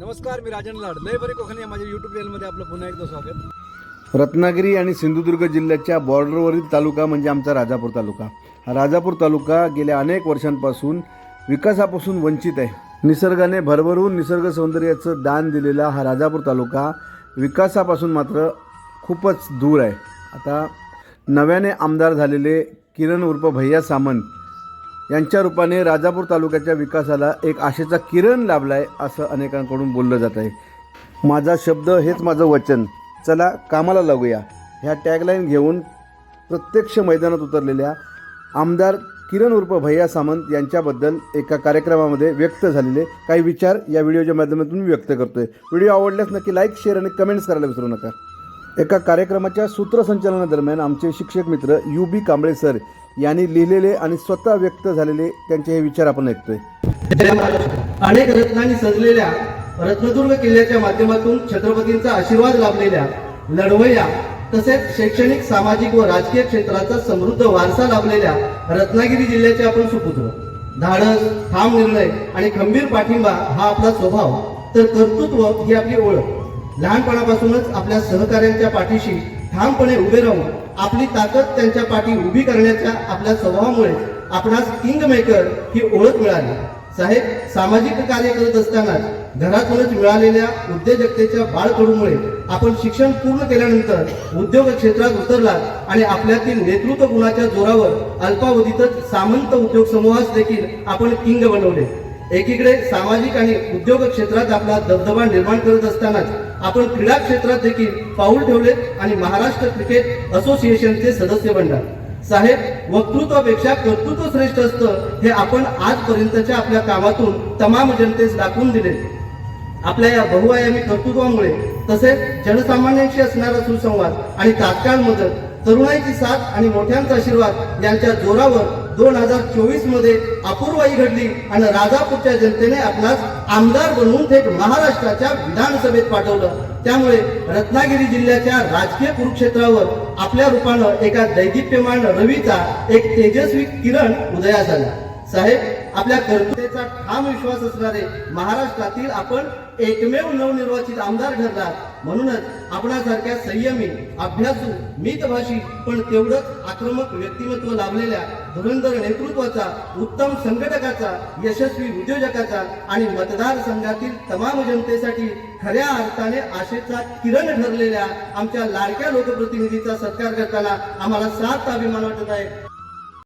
नमस्कार मी राजन लाड. लय बरे कोकणी या माझ्या युट्यूब चॅनलमध्ये आपलं पुन्हा एकदा स्वागत. रत्नागिरी आणि सिंधुदुर्ग जिल्ह्याच्या बॉर्डरवरील तालुका म्हणजे आमचा राजापूर तालुका. हा राजापूर तालुका गेल्या अनेक वर्षांपासून विकासापासून वंचित आहे. निसर्गाने भरभरून निसर्ग सौंदर्याचं दान दिलेला हा राजापूर तालुका विकासापासून मात्र खूपच दूर आहे. आता नव्याने आमदार झालेले किरण उर्फ भैया सामंत यांच्या रूपाने राजापूर तालुक्याच्या विकासाला एक आशेचा किरण लाभला आहे असं अनेकांकडून बोललं जात आहे. माझा शब्द हेच माझं वचन. चला कामाला लागूया. ह्या टॅगलाईन घेऊन प्रत्यक्ष मैदानात उतरलेल्या आमदार किरण उर्फ भैया सामंत यांच्याबद्दल एका कार्यक्रमामध्ये व्यक्त झालेले काही विचार या व्हिडिओच्या माध्यमातून व्यक्त करतोय. व्हिडिओ आवडल्यास नक्की लाईक शेअर आणि कमेंट्स करायला विसरू नका. एका कार्यक्रमाच्या सूत्रसंचालनादरम्यान आमचे शिक्षक मित्र यू बी कांबळे सर यांनी लिहिलेले आणि स्वतः व्यक्त झालेले त्यांचे हे विचार आपण ऐकतोय. अनेक रत्नांनी सजलेल्या रत्नदुर्ग किल्ल्याच्या माध्यमातून छत्रपतींचा आशीर्वाद लाभलेल्या लढवय्या तसेच शैक्षणिक सामाजिक व राजकीय क्षेत्राचा समृद्ध वारसा लाभलेल्या रत्नागिरी जिल्ह्याचे आपण सुपुत्र. धाडस ठाम निर्णय आणि खंबीर पाठिंबा हा आपला स्वभाव. तर कर्तृत्व ही आपली ओळख. लहानपणापासूनच आपल्या सहकाऱ्यांच्या पाठीशी ठामपणे उभे राहून आपली ताकद त्यांच्या पाठी उभी करण्याच्या आपल्या स्वभावामुळे आपणास किंग मेकर ही ओळख मिळाली. साहेब सामाजिक कार्य करत असताना घरातूनच मिळालेल्या उद्योजकतेच्या बाळकडूमुळे आपण शिक्षण पूर्ण केल्यानंतर उद्योग क्षेत्रात उतरलात आणि आपल्यातील नेतृत्व गुणाच्या जोरावर अल्पावधीतच सामंत उद्योग समूहास देखील आपण किंग बनवले. एकीकडे सामाजिक आणि उद्योग क्षेत्रात आपला दबदबा निर्माण करत असतानाच आपण क्रीडा क्षेत्रात देखील पाऊल ठेवले आणि महाराष्ट्र क्रिकेट असोसिएशनचे सदस्य बनला साहेब वक्तृत्वापेक्षा कर्तृत्व श्रेष्ठ असतं हे आपण आजपर्यंतच्या आपल्या कामातून तमाम जनतेस दाखवून दिले. आपल्या या बहुआयामी कर्तृत्वामुळे तसेच जनसामान्यांशी असणारा सुसंवाद आणि तात्काळ मदत तरुणाईची साथ आणि मोठ्यांचा आशीर्वाद यांच्या जोरावर दोन हजार चोवीसमध्ये अपूर्वाई घडली आणि राजापूरच्या जनतेने आपणास आमदार बनवून थेट महाराष्ट्राच्या विधानसभेत पाठवलं. त्यामुळे रत्नागिरी जिल्ह्याच्या राजकीय कुरुक्षेत्रावर आपल्या रूपानं एका दैदिप्यमान रवीचा एक तेजस्वी किरण उदयास आला. साहेब आपल्या कर्तृत्वाचा ठाम विश्वास असणारे महाराष्ट्रातील आपण एकमेव नवनिर्वाचित आमदार ठरला म्हणूनच आपणासारख्या संयमी अभ्यासू मितभाषी पण तेवढंच आक्रमक व्यक्तिमत्व लाभलेल्या धुरंधर नेतृत्वाचा उत्तम संघटकाचा यशस्वी उद्योजकाचा आणि मतदारसंघातील तमाम जनतेसाठी खऱ्या अर्थाने आशेचा किरण ठरलेल्या आमच्या लाडक्या लोकप्रतिनिधीचा सत्कार करताना आम्हाला सात अभिमान वाटत आहे.